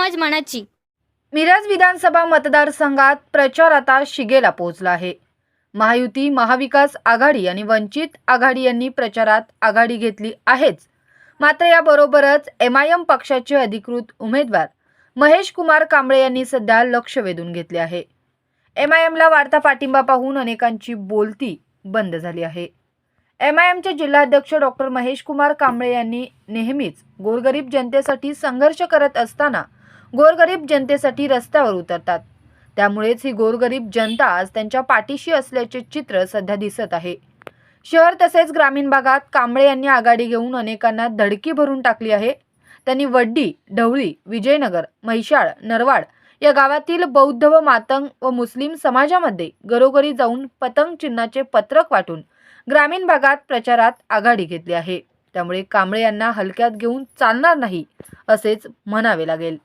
मनाची. मिरज विधानसभा मतदारसंघात प्रचार आता शिगेला पोहोचला आहे. महायुती महाविकास आघाडी आणि वंचित आघाडी यांनी प्रचारात आघाडी घेतली आहेच. मात्र याबरोबरच एम आय एम पक्षाचे अधिकृत उमेदवार महेश कुमार कांबळे यांनी सध्या लक्ष वेधून घेतले आहे. एम आय एमला वाढता पाठिंबा पाहून अनेकांची बोलती बंद झाली आहे. एम आय एमचे जिल्हाध्यक्ष डॉक्टर महेश कुमार कांबळे यांनी नेहमीच गोरगरीब जनतेसाठी संघर्ष करत असताना गोरगरीब जनतेसाठी रस्त्यावर उतरतात. त्यामुळेच ही गोरगरीब जनता आज त्यांच्या पाठीशी असल्याचे चित्र सध्या दिसत आहे. शहर तसेच ग्रामीण भागात कांबळे यांनी आघाडी घेऊन अनेकांना धडकी भरून टाकली आहे. त्यांनी वड्डी ढवळी विजयनगर म्हैशाळ नरवाड या गावातील बौद्ध व मातंग व मुस्लिम समाजामध्ये घरोघरी जाऊन पतंग चिन्हाचे पत्रक वाटून ग्रामीण भागात प्रचारात आघाडी घेतली आहे. त्यामुळे कांबळे यांना हलक्यात घेऊन चालणार नाही असेच म्हणावे लागेल.